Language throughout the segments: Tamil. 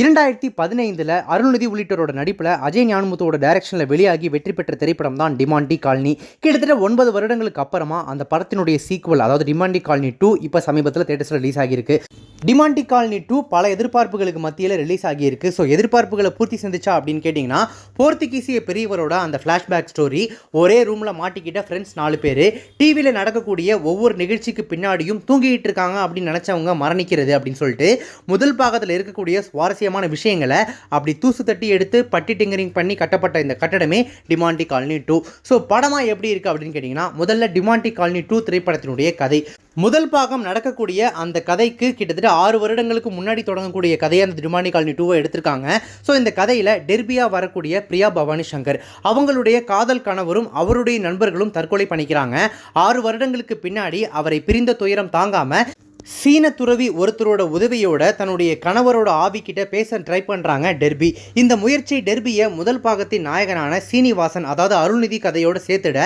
இரண்டாயிரத்தி பதினைந்தில் அருள்நிதி உள்ளிட்டோரோட நடிப்பில் அஜய் ஞானமுத்தோட டைரக்ஷனில் வெளியாகி வெற்றி பெற்ற திரைப்படம் தான் டிமாண்டி காலனி. கிட்டத்தட்ட ஒன்பது வருடங்களுக்கு அப்புறமா அந்த படத்தினுடைய சீக்குவல் அதாவது டிமாண்டி காலனி டூ இப்போ சமீபத்தில் தேட்டர்ஸில் ரிலீஸ் ஆகியிருக்கு. டிமாண்டி காலனி டூ பல எதிர்பார்ப்புகளுக்கு மத்தியில் ரிலீஸ் ஆகியிருக்கு. ஸோ எதிர்பார்ப்புகளை பூர்த்தி செஞ்சிச்சா அப்படின்னு கேட்டிங்கன்னா போர்த்துகீசிய பெரியவரோட அந்த ஃப்ளாஷ்பேக் ஸ்டோரி ஒரே ரூமில் மாட்டிக்கிட்ட ஃப்ரெண்ட்ஸ் நாலு பேர். டிவியில் நடக்கக்கூடிய ஒவ்வொரு நிகழ்ச்சிக்கு பின்னாடியும் தூங்கிட்டு இருக்காங்க அப்படின்னு நினச்சவங்க மரணிக்கிறது அப்படின்னு சொல்லிட்டு முதல் பாகத்தில் இருக்கக்கூடிய சுவாரஸ்ய சுவாரஸ்யமான விஷயங்களை அப்படி தூசு தட்டி எடுத்து பட்டி டிங்கரிங் பண்ணி கட்டப்பட்ட இந்த கட்டடமே டிமாண்டி காலனி டூ. ஸோ படமாக எப்படி இருக்குது அப்படின்னு கேட்டிங்கன்னா முதல்ல டிமாண்டி காலனி டூ திரைப்படத்தினுடைய கதை. முதல் பாகம் நடக்கக்கூடிய அந்த கதைக்கு கிட்டத்தட்ட ஆறு வருடங்களுக்கு முன்னாடி தொடங்கக்கூடிய கதையை அந்த டிமாண்டி காலனி டூவை எடுத்திருக்காங்க. ஸோ இந்த கதையில் டெர்பியா வரக்கூடிய பிரியா பவானி சங்கர். அவங்களுடைய காதல் கணவரும் அவருடைய நண்பர்களும் தற்கொலை பண்ணிக்கிறாங்க. ஆறு வருடங்களுக்கு பின்னாடி அவரை பிரிந்த துயரம் தாங்காமல் சீன துறவி ஒருத்தரோட உதவியோட தன்னுடைய கணவரோட ஆவிக்கிட்ட பேச ட்ரை பண்ணுறாங்க டெர்பி. இந்த முயற்சி டெர்பியை முதல் பாகத்தின் நாயகனான சீனிவாசன் அதாவது அருள்நிதி கதையோடு சேர்த்துட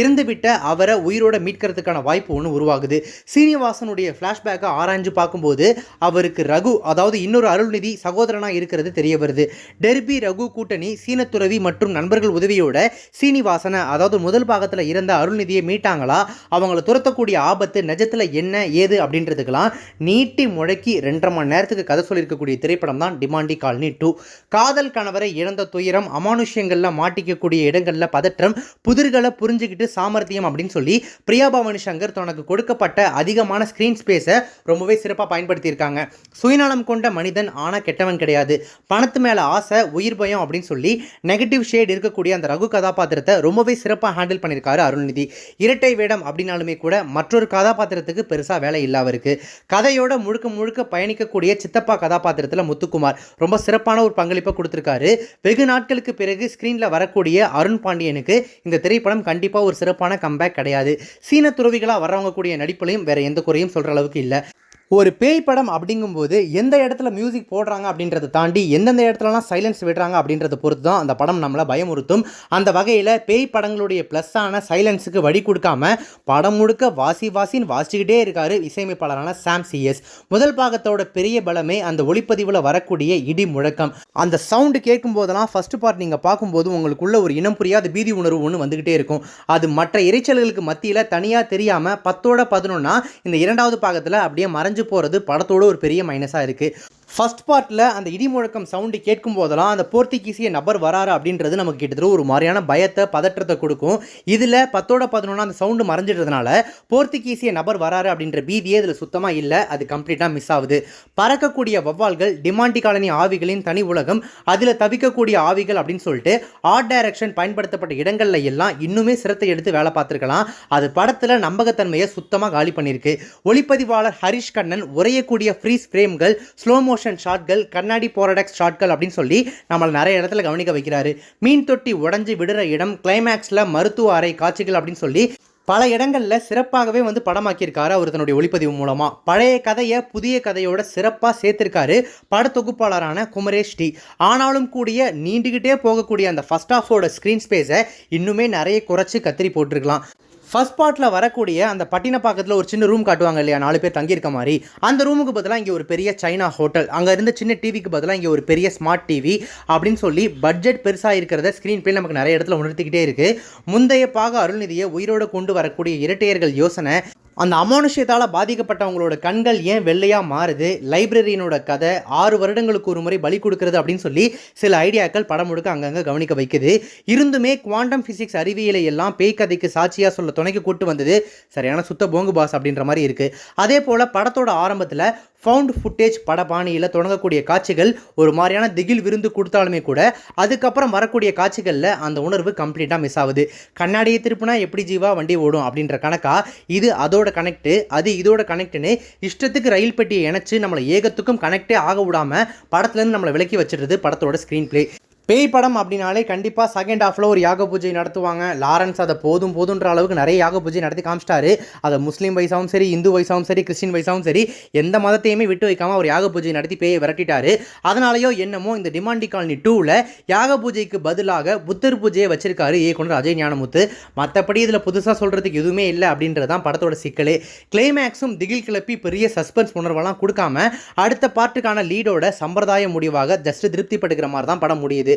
இறந்துவிட்ட அவரை உயிரோட மீட்கிறதுக்கான வாய்ப்பு ஒன்று உருவாகுது. சீனிவாசனுடைய ஃப்ளாஷ்பேக்கை ஆராய்ஞ்சு பார்க்கும்போது அவருக்கு ரகு அதாவது இன்னொரு அருள்நிதி சகோதரனாக இருக்கிறது தெரிய வருது. டெர்பி ரகு கூட்டணி சீன துறவி மற்றும் நண்பர்கள் உதவியோட சீனிவாசனை அதாவது முதல் பாகத்தில் இருந்த அருள்நிதியை மீட்டாங்களா? அவங்கள துரத்தக்கூடிய ஆபத்து நிஜத்தில் என்ன ஏது அப்படின்றதுக்கெல்லாம் நீட்டி முழக்கி ரெண்டரை மணி நேரத்துக்கு கதை சொல்லியிருக்கக்கூடிய திரைப்படம் தான் டிமாண்டி காலனி டூ. காதல் கணவரை இழந்த துயரம் அமானுஷ்யங்களில் மாட்டிக்கக்கூடிய இடங்களில் பதற்றம் புதிர்களை புரிஞ்சுக்கிட்டு சாமர்த்தியம் அப்படின்னு சொல்லி பிரியா பவானி சங்கர் தனக்கு கொடுக்கப்பட்ட அதிகமான ஸ்க்ரீன் ஸ்பேஸை ரொம்பவே சிறப்பாக பயன்படுத்தியிருக்காங்க. சுயநலம் கொண்ட மனிதன் ஆனால் கெட்டவன் கிடையாது. பணத்து மேலே ஆசை உயிர் பயம் அப்படின்னு சொல்லி நெகட்டிவ் ஷேட் இருக்கக்கூடிய அந்த ரகு கதாபாத்திரத்தை ரொம்பவே சிறப்பாக ஹேண்டில் பண்ணியிருக்காரு அருள்நிதி. இரட்டை வேடம் அப்படின்னாலுமே கூட மற்றொரு கதாபாத்திரத்துக்கு பெருசாக வேலை இல்லாமல் இருக்குது கதையோட முழுக்க முழுக்க பயணிக்கக்கூடிய சித்தப்பா கதாபாத்திரத்தில் முத்துக்குமார். ரொம்ப சிறப்பான ஒரு பங்களிப்பை கொடுத்துருக்காரு. வெகு நாட்களுக்கு பிறகு ஸ்க்ரீனில் வரக்கூடிய அருண் பாண்டியனுக்கு இந்த திரைப்படம் கண்டிப்பாக ஒரு சிறப்பான கம்பேக் கிடையாது. சீன துறவிகளாக வர்றவங்க கூடிய நடிப்புலையும் வேற எந்த குறையும் சொல்கிற அளவுக்கு இல்லை. ஒரு பேய் படம் அப்படிங்கும்போது எந்த இடத்துல மியூசிக் போடுறாங்க அப்படின்றத தாண்டி எந்தெந்த இடத்துலலாம் சைலன்ஸ் விடுறாங்க அப்படின்றத பொறுத்து தான் அந்த படம் நம்மளை பயமுறுத்தும். அந்த வகையில் பேய் படங்களுடைய ப்ளஸ்ஸான சைலன்ஸுக்கு வழி கொடுக்காம படம் முழுக்க வாசி வாசின்னு வாசிச்சுக்கிட்டே இருக்காரு இசையமைப்பாளரான சாம் சிஎஸ் முதல் பாகத்தோட பெரிய பலமே அந்த ஒளிப்பதிவில் வரக்கூடிய இடி முழக்கம். அந்த சவுண்டு கேட்கும் போதெல்லாம் ஃபர்ஸ்ட் பார்ட் நீங்கள் பார்க்கும்போது உங்களுக்குள்ள ஒரு இனம் புரியாத பீதி உணர்வு ஒன்று வந்துக்கிட்டே இருக்கும். அது மற்ற இறைச்சல்களுக்கு மத்தியில் தனியாக தெரியாமல் பத்தோட பதினொன்னா இந்த இரண்டாவது பாகத்தில் அப்படியே மறைஞ்சு போகிறது படத்தோட ஒரு பெரிய மைனஸாக இருக்குது ஃபர்ஸ்ட் பார்ட்டில் அந்த இடி முழக்கம் சவுண்டு கேட்கும் போதெல்லாம் அந்த போர்த்துகீசிய நபர் வராரு அப்படின்றது நமக்கு கிட்டத்தட்ட ஒரு மாதிரியான பயத்தை பதற்றத்தை கொடுக்கும். இதில் பத்தோட பதினொன்னா அந்த சவுண்டு மறைஞ்சிடுறதுனால போர்த்துகீசிய நபர் வராரு அப்படின்ற பீதியே இதில் சுத்தமாக இல்லை. அது கம்ப்ளீட்டாக மிஸ் ஆகுது. பறக்கக்கூடிய வவ்வால்கள் டிமாண்டி காலனி ஆவிகளின் தனி உலகம் அதில் தவிக்கக்கூடிய ஆவிகள் அப்படின்னு சொல்லிட்டு ஆர்ட் டைரக்ஷன் பயன்படுத்தப்பட்ட இடங்களில் எல்லாம் இன்னுமே சிரத்தை எடுத்து வேலை பார்த்துருக்கலாம். அது படத்தில் நம்பகத்தன்மையை சுத்தமாக காலி பண்ணியிருக்கு. ஒளிப்பதிவாளர் ஹரிஷ் கண்ணன் உரையக்கூடிய ஃப்ரீஸ் ஃப்ரேம்கள் ஸ்லோ மோஷன் ஷாட்கள் கண்ணாடி போராடக்ஸ் ஷாட்கள் அப்படின்னு சொல்லி நம்மளை நிறைய இடத்துல கவனிக்க வைக்கிறாரு. மீன் தொட்டி உடஞ்சி விடுற இடம் கிளைமேக்ஸில் மருத்துவ அறை காட்சிகள் அப்படின்னு சொல்லி பல இடங்களில் சிறப்பாகவே வந்து படமாக்கியிருக்காரு அவர் தன்னுடைய ஒளிப்பதிவு மூலமாக பழைய கதையை புதிய கதையோட சிறப்பாக சேர்த்திருக்காரு படத்தொகுப்பாளரான குமரேஷ் டி. ஆனாலும் கூடிய நீண்டுக்கிட்டே போகக்கூடிய அந்த ஃபஸ்ட் ஆஃபோட ஸ்க்ரீன் ஸ்பேஸை இன்னுமே நிறைய குறைச்சி கத்திரி போட்டிருக்கலாம். ஃபஸ்ட் பார்ட்டில் வரக்கூடிய அந்த பட்டினப்பாக்கத்தில் ஒரு சின்ன ரூம் காட்டுவாங்க இல்லையா? நாலு பேர் தங்கியிருக்க மாதிரி. அந்த ரூமுக்கு பதிலாக இங்கே ஒரு பெரிய சைனா ஹோட்டல் அங்கே இருந்த சின்ன டிவிக்கு பதிலாக இங்கே ஒரு பெரிய ஸ்மார்ட் டிவி அப்படின்னு சொல்லி பட்ஜெட் பெருசாக இருக்கிறத ஸ்க்ரீன் பிளே நமக்கு நிறைய இடத்துல உணர்த்திக்கிட்டே இருக்குது முந்தைய பாக அருள்நிதியை உயிரோடு கொண்டு வரக்கூடிய இரட்டையர்கள் யோசனை அந்த அமானுஷ்யத்தால் பாதிக்கப்பட்டவங்களோட கண்கள் ஏன் வெள்ளையாக மாறுது? லைப்ரரியனோட கதை ஆறு வருடங்களுக்கு ஒரு முறை பலி கொடுக்கறது அப்படின்னு சொல்லி சில ஐடியாக்கள் படம் முழுக்க அங்கங்கே கவனிக்க வைக்குது. இருந்துமே குவாண்டம் ஃபிசிக்ஸ் அறிவியலை எல்லாம் பேய் கதைக்கு சாட்சியாக சொல்ல துணைக்கு கூட்டு வந்தது. சரியான சுத்த போங்கு பாஸ் அப்படின்ற மாதிரி இருக்குது அதே போல் படத்தோட ஆரம்பத்தில் ஃபவுண்ட் ஃபுட்டேஜ் பட பாணியில் தொடங்கக்கூடிய காட்சிகள் ஒரு மாதிரியான திகில் விருந்து கொடுத்தாலுமே கூட அதுக்கப்புறம் வரக்கூடிய காட்சிகளில் அந்த உணர்வு கம்ப்ளீட்டாக மிஸ் ஆகுது. கண்ணாடியை திருப்பினா எப்படி ஜீவா வண்டி ஓடும் அப்படின்ற கணக்காக இது அதோட கனெக்ட் அது இதோட கனெக்ட்னு இஷ்டத்துக்கு ரயில் பெட்டியை இணைச்சு நம்மளை ஏகத்துக்கும் கனெக்டே ஆக விடாமல் படத்துலேருந்து நம்மளை விலக்கி வச்சிடுறது படத்தோட ஸ்க்ரீன் பிளே பேய் படம் அப்படின்னாலே கண்டிப்பாக செகண்ட் ஹாஃபில் ஒரு யாக பூஜை நடத்துவாங்க. லாரன்ஸ் அதை போதும் போதுன்ற அளவுக்கு நிறைய யாக பூஜை நடத்தி காமிச்சிட்டாரு. அதை முஸ்லீம் வயசாகவும் சரி இந்து வயசாகவும் சரி கிறிஸ்டின் வயசாகவும் சரி எந்த மதத்தையுமே விட்டு வைக்காமல் அவர் யாக பூஜை நடத்தி பேயை விரட்டிட்டாரு. அதனாலயோ என்னமோ இந்த டிமாண்டி காலனி டூவில் யாக பூஜைக்கு பதிலாக புத்தர் பூஜையை வச்சிருக்காரு இயக்குனர் அஜய் ஞானமுத்து மற்றபடி இதில் புதுசாக சொல்கிறதுக்கு எதுவுமே இல்லை அப்படின்றது தான் படத்தோட சிக்கலே. கிளைமேக்ஸும் திகில் கிளப்பி பெரிய சஸ்பென்ஸ் உணர்வெல்லாம் கொடுக்காம அடுத்த பார்ட்டுக்கான லீடோட சம்பிரதாய முடிவாக ஜஸ்ட் திருப்திப்படுகிற மாதிரி தான் படம் முடியுது.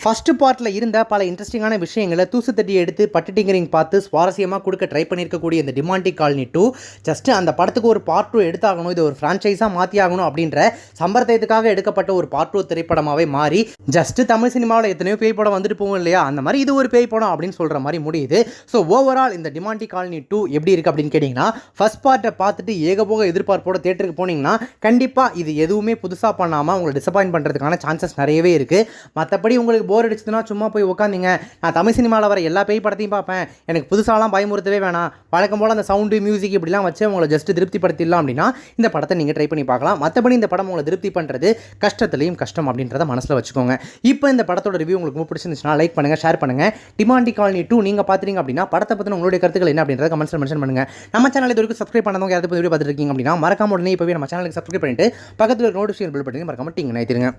ஃபஸ்ட்டு பார்ட்டில் இருந்த பல இன்ட்ரெஸ்டிங்கான விஷயங்களை தூசு தட்டி எடுத்து பட்டு பார்த்து சுவாரஸ்யமாக கொடுக்க ட்ரை பண்ணியிருக்கக்கூடிய இந்த டிமாண்டிக் காலனி டூ ஜஸ்ட்டு அந்த படத்துக்கு ஒரு பார்ட் டூ எடுத்தாகணும். இது ஒரு ஃப்ரான்ச்சைஸாக மாற்றி ஆகணும் அப்படின்ற சம்பிரதாயத்துக்காக எடுக்கப்பட்ட ஒரு பார்ட் டூ திரைப்படமாகவே மாறி ஜஸ்ட் தமிழ் சினிமாவில் எத்தனையோ பேய் படம் வந்துட்டு போகும் இல்லையா? அந்த மாதிரி இது ஒரு பேய் படம் அப்படின்னு சொல்கிற மாதிரி முடியுது. ஸோ ஓவரால் இந்த டிமாண்டிக் காலனி டூ எப்படி இருக்குது அப்படின்னு கேட்டிங்கன்னா ஃபர்ஸ்ட் பார்ட்டை பார்த்துட்டு ஏகபோக எதிர்பார்ப்போட தேட்டருக்கு போனீங்கன்னா கண்டிப்பாக இது எதுவுமே புதுசாக பண்ணாமல் உங்களை டிசப்பாயின்ட் பண்ணுறதுக்கான சான்சஸ் நிறையவே இருக்குது மற்றபடி உங்களுக்கு போர் அடிச்சதுன்னா சும்மா போய் உட்காந்திங்க நான் தமிழ் சினிமாவில் வர எல்லா பேய் படத்தையும் பார்ப்பேன். எனக்கு புதுசாலாம் பயமுறுத்தவே வேணாம். வழக்கம் போல் அந்த சவுண்டு மியூசிக் இப்படிலாம் வச்சு உங்களை ஜஸ்ட் திருப்திப்படுத்திடலாம் அப்படின்னா இந்த படத்தை நீங்கள் ட்ரை பண்ணி பார்க்கலாம். மற்றபடி இந்த படம் உங்களை திருப்தி பண்ணுறது கஷ்டத்துலையும் கஷ்டம் அப்படின்றத மனசில் வச்சுக்கோங்க. இப்போ இந்த படத்தோட ரிவ்யூ உங்களுக்கு ரொம்ப பிடிச்சிருந்துச்சுன்னா லைக் பண்ணுங்கள் ஷேர் பண்ணுங்கள் டிமாண்டி காலனி டூ நீங்கள் பார்த்துட்டீங்க அப்படின்னா படத்தை பற்றின உங்களுடைய கருத்துக்கள் என்ன அப்படின்றத கமெண்ட்ஸில் மென்ஷன் பண்ணுங்கள் நம்ம சேனல் இது வரைக்கும் சப்ஸ்கிரைப் பண்ணவங்க யாராவது வீடியோ பார்த்துருக்கீங்க அப்படின்னா மறக்காம உடனே இப்போவே நம்ம சேனலுக்கு சப்ஸ்கிரைப் பண்ணிட்டு பக்கத்தில் நோட்டிஃபிகேஷன் பில் பண்ணி மறக்காம டிங்க நினைத்திருங்க